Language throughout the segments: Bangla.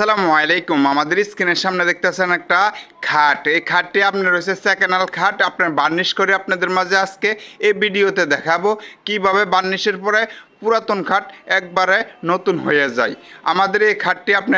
আসসালামু আলাইকুম। আমাদের স্ক্রিনের সামনে দেখতেছেন একটা খাট। এই খাটটি আপনার রয়েছে সেকেন্ডাল খাট। আপনার বার্নিশ করে আপনাদের মাঝে আজকে এই ভিডিওতে দেখাবো কীভাবে বার্নিশের পরে পুরাতন খাট একবারে নতুন হয়ে যায়। আমাদের এই খাটটি আপনি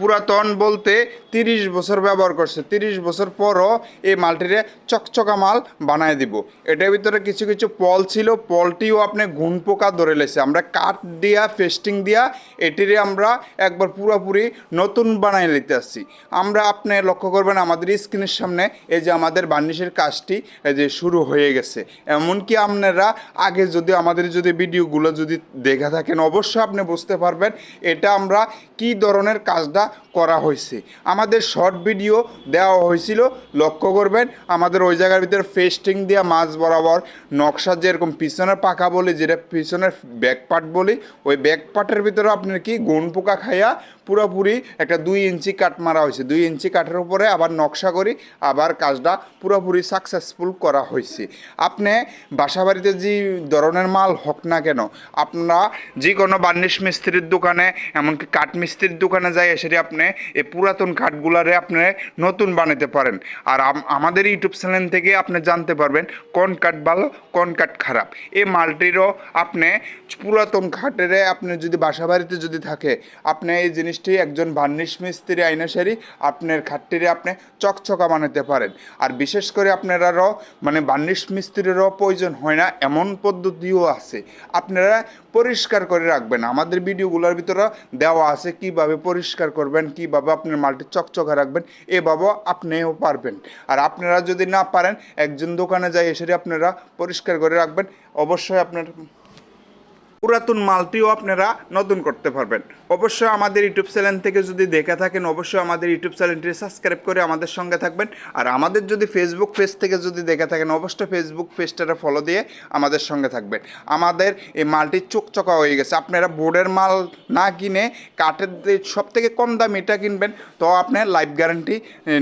পুরাতন বলতে তিরিশ বছর ব্যবহার করছে। তিরিশ বছর পরও এই মালটিরে চকচকা মাল বানায় দিব। এটার ভিতরে কিছু কিছু পল ছিল। পলটিও আপনি ঘুন পোকা ধরে লেছে। আমরা কাঠ দিয়া, ফেস্টিং দিয়া এটিরে আমরা একবার পুরোপুরি নতুন বানাই নিতে আসছি। আমরা আপনি লক্ষ্য করবেন আমাদের স্ক্রিনের সামনে এই যে আমাদের বার্নিশের কাজটি যে শুরু হয়ে গেছে। এমনকি আপনারা আগে যদি আমাদের যদি ভিডিওগুলো যদি দেখা থাকেন, অবশ্যই আপনি বুঝতে পারবেন এটা আমরা কি ধরনের কাজটা করা হয়েছে। আমাদের শর্ট ভিডিও দেওয়া হয়েছিল, লক্ষ্য করবেন, আমাদের ওই জায়গার ভিতরে ফেস্টিং দেওয়া মাছ বরাবর নকশা যেরকম পিছনের পাকা বলি, যেটা পিছনের ব্যাক পার্ট বলি, ওই ব্যাক পার্টের ভিতরে আপনার কি, গুণ পোকা খাইয়া পুরোপুরি একটা দুই ইঞ্চি কাট মারা হয়েছে। দুই ইঞ্চি কাঠের উপরে আবার নকশা করি, আবার কাজটা পুরোপুরি সাকসেসফুল করা হয়েছে। আপনি বাসা বাড়িতে যে ধরনের মাল হোক না কেন, আপনারা যে কোনো বার্নিশ মিস্ত্রির দোকানে, এমনকি কাঠ মিস্ত্রির দোকানে যাই সেটি আপনি এই পুরাতন কাঠগুলারে আপনি নতুন বানাতে পারেন। আর আম- আমাদের ইউটিউব চ্যানেল থেকে আপনি জানতে পারবেন কোন কাঠ ভালো, কোন কাঠ খারাপ। এই মালটিরও আপনি পুরাতন খাটেরে আপনি যদি বাসা বাড়িতে যদি থাকে, আপনি এই জিনিসটি একজন ভার্নিশ মিস্ত্রি আইনাসারি আপনার খাটটিরে আপনি চকচকা বানাতে পারেন। আর বিশেষ করে আপনারারও মানে বার্নিশ মিস্ত্রিরও প্রয়োজন হয় না, এমন পদ্ধতিও আছে। আপনারা পরিষ্কার করে রাখবেন। আমাদের ভিডিওগুলোর ভিতরে দেওয়া আছে কীভাবে পরিষ্কার করবেন, কীভাবে আপনার মালটি চকচকা রাখবেন, এভাবেও আপনিও পারবেন। আর আপনারা যদি না পারেন, একজন দোকানে যাই, এসে আপনারা পরিষ্কার করে রাখবেন। অবশ্যই আপনার পুরাতন মালটিও আপনারা নতুন করতে পারবেন। অবশ্যই আমাদের ইউটিউব চ্যানেল থেকে যদি দেখে থাকেন, অবশ্যই আমাদের ইউটিউব চ্যানেলটি সাবস্ক্রাইব করে আমাদের সঙ্গে থাকবেন। আর আমাদের যদি ফেসবুক পেজ থেকে যদি দেখে থাকেন, অবশ্যই ফেসবুক পেজটারে ফলো দিয়ে আমাদের সঙ্গে থাকবেন। আমাদের এই মালটি চকচকা হয়ে গেছে। আপনারা বোর্ডের মাল না কিনে কাঠের সব থেকে কম দাম এটা কিনবেন, তো আপনার লাইফ গ্যারান্টি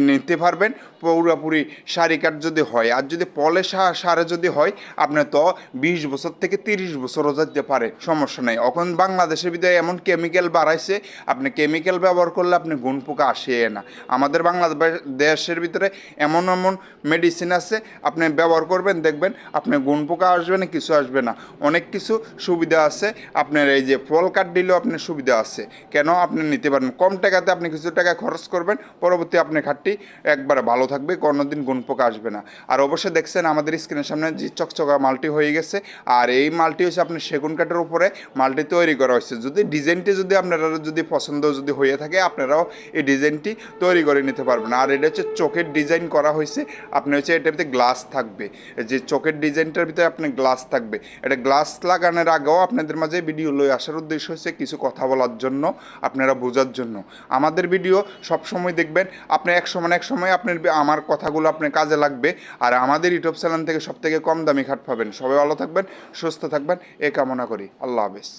নিতে পারবেন। পুরোপুরি সারি কাঠ যদি হয়, আর যদি পলে সারে যদি হয় আপনার তো বিশ বছর থেকে তিরিশ বছরও যেতে পারে, সমস্যা নেই। এখন বাংলাদেশের ভিতরে এমন কেমিক্যাল বাড়াইছে, আপনি কেমিক্যাল ব্যবহার করলে আপনি গুণ পোকা আসে না। আমাদের বাংলাদেশ, দেশের ভিতরে এমন এমন মেডিসিন আছে, আপনি ব্যবহার করবেন, দেখবেন আপনি গুণ পোকা আসবে না, কিছু আসবে না। অনেক কিছু সুবিধা আছে, আপনার এই যে ফল কাঠ দিলেও আপনার সুবিধা আছে। কেন? আপনি নিতে পারেন কম টাকাতে আপনি কিছু টাকা খরচ করবেন, পরবর্তী আপনি খাটটি একবারে ভালো থাকবে, কোনোদিন গুণ পোকা আসবে না। আর অবশ্যই দেখছেন আমাদের স্ক্রিনের সামনে যে চকচকা মালটি হয়ে গেছে, আর এই মালটি হচ্ছে আপনার সেগুন কাঠের উপরে মালটি তৈরি করা হয়েছে। যদি ডিজাইনটি যদি আপনারা যদি পছন্দ যদি হয়ে থাকে, আপনারাও এই ডিজাইনটি তৈরি করে নিতে পারবেন। আর এটা হচ্ছে চোখের ডিজাইন করা হয়েছে আপনি হচ্ছে এটার ভিতরে গ্লাস থাকবে। যে চোখের ডিজাইনটার ভিতরে আপনার গ্লাস থাকবে। এটা গ্লাস লাগানোর আগেও আপনাদের মাঝে ভিডিও লই আসার উদ্দেশ্য হচ্ছে কিছু কথা বলার জন্য, আপনারা বোঝার জন্য। আমাদের ভিডিও সব সময় দেখবেন, আপনি এক সময় এক সময় আপনার আমার কথাগুলো আপনার কাজে লাগবে। আর আমাদের ইউটিউব চ্যানেল থেকে সবথেকে কম দামি খাট পাবেন। সবাই ভালো থাকবেন, সুস্থ থাকবেন, এ কামনা করি। আল্লাহ হাফেজ।